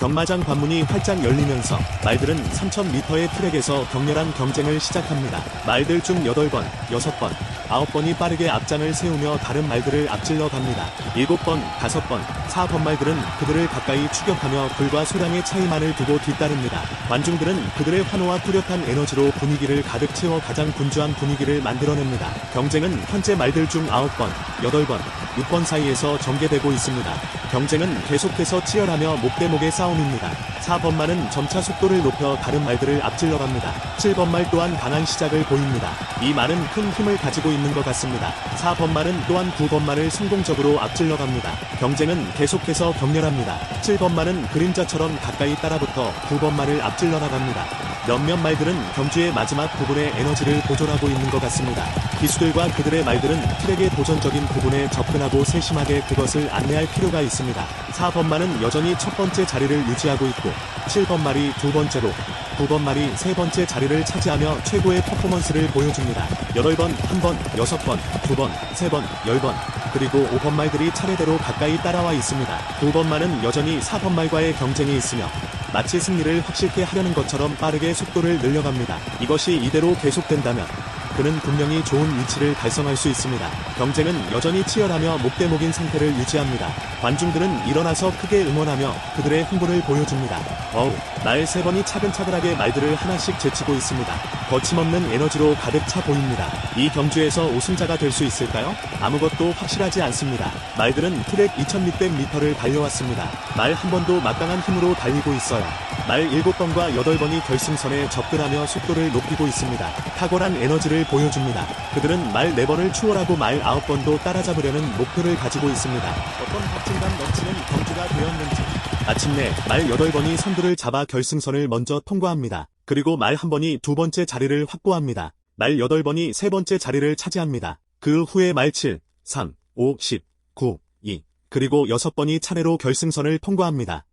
경마장 관문이 활짝 열리면서 말들은 3,000m의 트랙에서 격렬한 경쟁을 시작합니다. 말들 중 8번, 6번, 9번이 빠르게 앞장을 세우며 다른 말들을 앞질러 갑니다. 7번, 5번, 4번 말들은 그들을 가까이 추격하며 불과 소량의 차이만을 두고 뒤따릅니다. 관중들은 그들의 환호와 뚜렷한 에너지로 분위기를 가득 채워 가장 분주한 분위기를 만들어냅니다. 경쟁은 현재 말들 중 9번, 8번, 6번 사이에서 전개되고 있습니다. 경쟁은 계속해서 치열하며 목대목의 싸움입니다. 4번 말은 점차 속도를 높여 다른 말들을 앞질러 갑니다. 7번 말 또한 강한 시작을 보입니다. 이 말은 큰 힘을 가지고 있는 것 같습니다. 4번 말은 또한 9번 말을 성공적으로 앞질러 갑니다. 경쟁은 계속해서 격렬합니다. 7번 말은 그림자처럼 가까이 따라붙어 9번 말을 앞질러 나갑니다. 몇몇 말들은 경주의 마지막 부분에 에너지를 보존하고 있는 것 같습니다. 기수들과 그들의 말들은 트랙의 도전적인 부분에 접근하고 세심하게 그것을 안내할 필요가 있습니다. 4번 말은 여전히 첫 번째 자리를 유지하고 있고 7번 말이 두 번째로 9번 말이 세 번째 자리를 차지하며 최고의 퍼포먼스를 보여줍니다. 8번, 1번, 6번, 2번, 3번, 10번, 그리고 5번 말들이 차례대로 가까이 따라와 있습니다. 9번 말은 여전히 4번 말과의 경쟁이 있으며 마치 승리를 확실히 하려는 것처럼 빠르게 속도를 늘려갑니다. 이것이 이대로 계속된다면 그는 분명히 좋은 위치를 달성할 수 있습니다. 경쟁은 여전히 치열하며 목대목인 상태를 유지합니다. 관중들은 일어나서 크게 응원하며 그들의 흥분을 보여줍니다. 어우, 말세 번이 차근차근하게 말들을 하나씩 제치고 있습니다. 거침없는 에너지로 가득 차 보입니다. 이 경주에서 우승자가 될 수 있을까요? 아무것도 확실하지 않습니다. 말들은 트랙 2600m를 달려왔습니다. 말 한 번도 막강한 힘으로 달리고 있어요. 말 7번과 8번이 결승선에 접근하며 속도를 높이고 있습니다. 탁월한 에너지를 보여줍니다. 그들은 말 4번을 추월하고 말 9번도 따라잡으려는 목표를 가지고 있습니다. 어떤 박진감 넘치는 경주가 되었는지. 마침내 말 8번이 선두를 잡아 결승선을 먼저 통과합니다. 그리고 말한 번이 두 번째 자리를 확보합니다. 말 8번이 세 번째 자리를 차지합니다. 그 후에 말 7, 3, 5, 10, 9, 2, 그리고 6번이 차례로 결승선을 통과합니다.